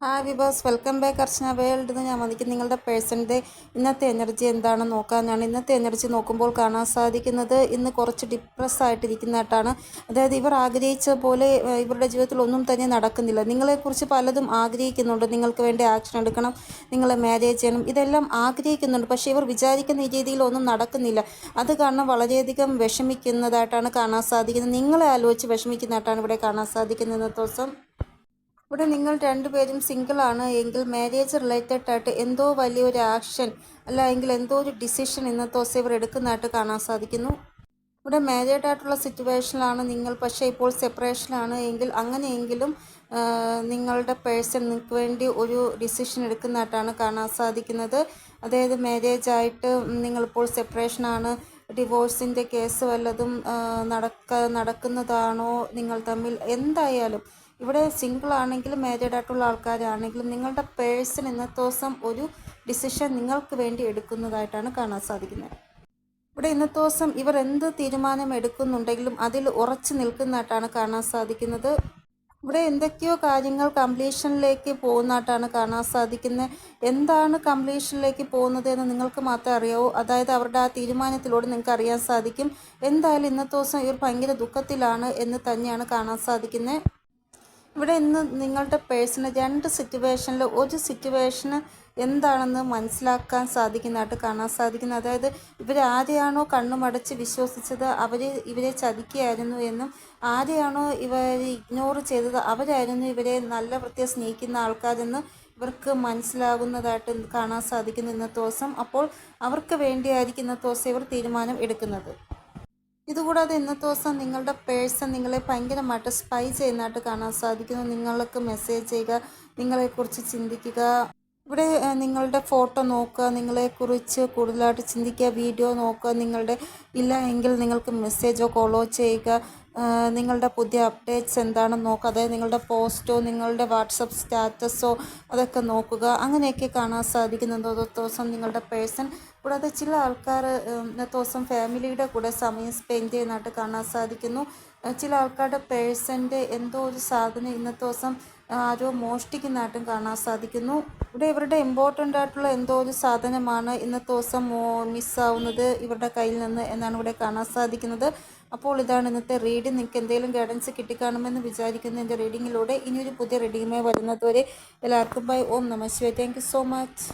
Hi വിബോസ് welcome back Archana world ഞാൻ വന്നിട്ട് നിങ്ങളുടെ പേഴ്സണിന്റെ ഇന്നത്തെ എനർജി എന്താണെന്ന് നോക്കാനാണ്. ഇന്നത്തെ എനർജി നോക്കുമ്പോൾ കാണാൻ സാധിക്കുന്നത് ഇന്ന് കുറച്ച് ഡിപ്രസ് ആയിട്ടിരിക്കുന്നതായിട്ടാണ്. അതായത് ഇവർ ആഗ്രഹിച്ച പോലെ ഇവരുടെ ജീവിതത്തിൽ ഒന്നും തന്നെ നടക്കുന്നില്ല. നിങ്ങളെക്കുറിച്ച് പലതും ആഗ്രഹിക്കുന്നുണ്ട്. നിങ്ങൾക്ക് വേണ്ടി ആക്ഷൻ എടുക്കണം. നിങ്ങളെ മാരേജ് ചെയ്യണം. ഇതെല്ലാം ആഗ്രഹിക്കുന്നുണ്ട്. പക്ഷേ ഇവർ വിചാരിക്കുന്ന രീതിയിൽ ഒന്നും നടക്കുന്നില്ല. അത് കാരണം വളരെയധികം വിഷമിക്കുന്നതായിട്ടാണ് കാണാൻ സാധിക്കുന്നത്. നിങ്ങളെ ആലോചിച്ച് വിഷമിക്കുന്നതായിട്ടാണ് ഇവിടെ കാണാൻ സാധിക്കുന്നത് ദിവസം. ഇവിടെ നിങ്ങൾ രണ്ടുപേരും ആണ് എങ്കിൽ മാരേജ് റിലേറ്റഡ് ആയിട്ട് എന്തോ വലിയൊരു ആക്ഷൻ അല്ല എങ്കിൽ എന്തോ ഒരു ഡിസിഷൻ ഇന്നത്തെ ദിവസം ഇവർ എടുക്കുന്നതായിട്ട് കാണാൻ സാധിക്കുന്നു. ഇവിടെ മാരീഡ് ആയിട്ടുള്ള സിറ്റുവേഷനിലാണ് നിങ്ങൾ പക്ഷേ ഇപ്പോൾ സെപ്പറേഷനാണ് എങ്കിൽ അങ്ങനെയെങ്കിലും നിങ്ങളുടെ പേഴ്സൺ നിങ്ങൾക്ക് വേണ്ടി ഒരു ഡിസിഷൻ എടുക്കുന്നതായിട്ടാണ് കാണാൻ സാധിക്കുന്നത്. അതായത് മാരേജ് ആയിട്ട് നിങ്ങളിപ്പോൾ സെപ്പറേഷനാണ്. ഡിവോഴ്സിന്റെ കേസ് വല്ലതും നടക്ക നടക്കുന്നതാണോ നിങ്ങൾ തമ്മിൽ? എന്തായാലും ഇവിടെ സിംഗിൾ ആണെങ്കിലും മാരീഡ് ആയിട്ടുള്ള ആൾക്കാരാണെങ്കിലും നിങ്ങളുടെ പേഴ്സൺ ഇന്നത്തെ ദിവസം ഒരു ഡിസിഷൻ നിങ്ങൾക്ക് വേണ്ടി എടുക്കുന്നതായിട്ടാണ് കാണാൻ സാധിക്കുന്നത്. ഇവിടെ ഇന്നത്തെ ദിവസം ഇവർ എന്ത് തീരുമാനം എടുക്കുന്നുണ്ടെങ്കിലും അതിൽ ഉറച്ചു നിൽക്കുന്നതായിട്ടാണ് കാണാൻ സാധിക്കുന്നത്. ഇവിടെ എന്തൊക്കെയോ കാര്യങ്ങൾ കംപ്ലീഷനിലേക്ക് പോകുന്നതായിട്ടാണ് കാണാൻ സാധിക്കുന്നത്. എന്താണ് കംപ്ലീഷനിലേക്ക് പോകുന്നത് എന്ന് നിങ്ങൾക്ക് മാത്രമേ അറിയാവൂ. അതായത് അവരുടെ ആ തീരുമാനത്തിലൂടെ നിങ്ങൾക്ക് അറിയാൻ സാധിക്കും. എന്തായാലും ഇന്നത്തെ ദിവസം ഇവർ ഭയങ്കര ദുഃഖത്തിലാണ് എന്ന് തന്നെയാണ് കാണാൻ സാധിക്കുന്നത്. ഇവിടെ ഇന്ന് നിങ്ങളുടെ പേഴ്സണൽ രണ്ട് സിറ്റുവേഷനിൽ ഒരു സിറ്റുവേഷന് എന്താണെന്ന് മനസ്സിലാക്കാൻ സാധിക്കുന്നതായിട്ട് കാണാൻ സാധിക്കുന്നു. അതായത് ഇവർ ആരെയാണോ കണ്ണുമടച്ച് വിശ്വസിച്ചത് അവർ ഇവരെ ചതിക്കുകയായിരുന്നു എന്നും ആരെയാണോ ഇവർ ഇഗ്നോർ ചെയ്തത് അവരായിരുന്നു ഇവരെ നല്ല വൃത്തിയെ സ്നേഹിക്കുന്ന ആൾക്കാരെന്ന് ഇവർക്ക് മനസ്സിലാകുന്നതായിട്ട് കാണാൻ സാധിക്കുന്നു ഇന്നത്തെ ദിവസം. അപ്പോൾ അവർക്ക് വേണ്ടിയായിരിക്കും ഇന്നത്തെ ദിവസം ഇവർ തീരുമാനം എടുക്കുന്നത്. ഇതുകൂടാതെ ഇന്നത്തെ ദിവസം നിങ്ങളുടെ പേഴ്സൺ നിങ്ങളെ ഭയങ്കരമായിട്ട് സ്പൈ ചെയ്യുന്നതായിട്ട് കാണാൻ സാധിക്കുന്നു. നിങ്ങൾക്ക് മെസ്സേജ് ചെയ്യുക നിങ്ങളെക്കുറിച്ച് ചിന്തിക്കുക. ഇവിടെ നിങ്ങളുടെ ഫോട്ടോ നോക്കുക നിങ്ങളെക്കുറിച്ച് കൂടുതലായിട്ട് ചിന്തിക്കുക വീഡിയോ നോക്കുക നിങ്ങളുടെ ഇല്ല എങ്കിൽ നിങ്ങൾക്ക് മെസ്സേജോ കോളോ ചെയ്യുക. നിങ്ങളുടെ പുതിയ അപ്ഡേറ്റ്സ് എന്താണെന്ന് നോക്കുക അതായത് നിങ്ങളുടെ പോസ്റ്റോ നിങ്ങളുടെ വാട്സപ്പ് സ്റ്റാറ്റസോ അതൊക്കെ നോക്കുക. അങ്ങനെയൊക്കെ കാണാൻ സാധിക്കുന്നുണ്ട്. ഇന്നത്തെ ദിവസം നിങ്ങളുടെ പേഴ്സൺ കൂടാതെ ചില ആൾക്കാർ ദിവസം ഫാമിലിയുടെ കൂടെ സമയം സ്പെൻഡ് ചെയ്യുന്നതായിട്ട് കാണാൻ സാധിക്കുന്നു. ചില ആൾക്കാരുടെ പേഴ്സന്റെ എന്തോ ഒരു സാധനം ഇന്നത്തെ ദിവസം ആരോ മോഷ്ടിക്കുന്നതായിട്ടും കാണാൻ സാധിക്കുന്നു. ഇവിടെ ഇവരുടെ ഇമ്പോർട്ടന്റ് ആയിട്ടുള്ള എന്തോ ഒരു സാധനമാണ് ഇന്നത്തെ ദിവസം മിസ്സാവുന്നത് ഇവരുടെ കയ്യിൽ നിന്ന് എന്നാണ് ഇവിടെ കാണാൻ സാധിക്കുന്നത്. അപ്പോൾ ഇതാണ് ഇന്നത്തെ റീഡിംഗ് നിങ്ങൾക്ക് എന്തെങ്കിലും ഗൈഡൻസ് കിട്ടിക്കാണുമെന്ന് വിചാരിക്കുന്നു എന്റെ റീഡിങ്ങിലൂടെ ഇനിയൊരു പുതിയ റീഡിങ്ങുമായി വരുന്നതുവരെ എല്ലാവർക്കും ബൈ ഓം നമസ്വേ താങ്ക് സോ മച്ച്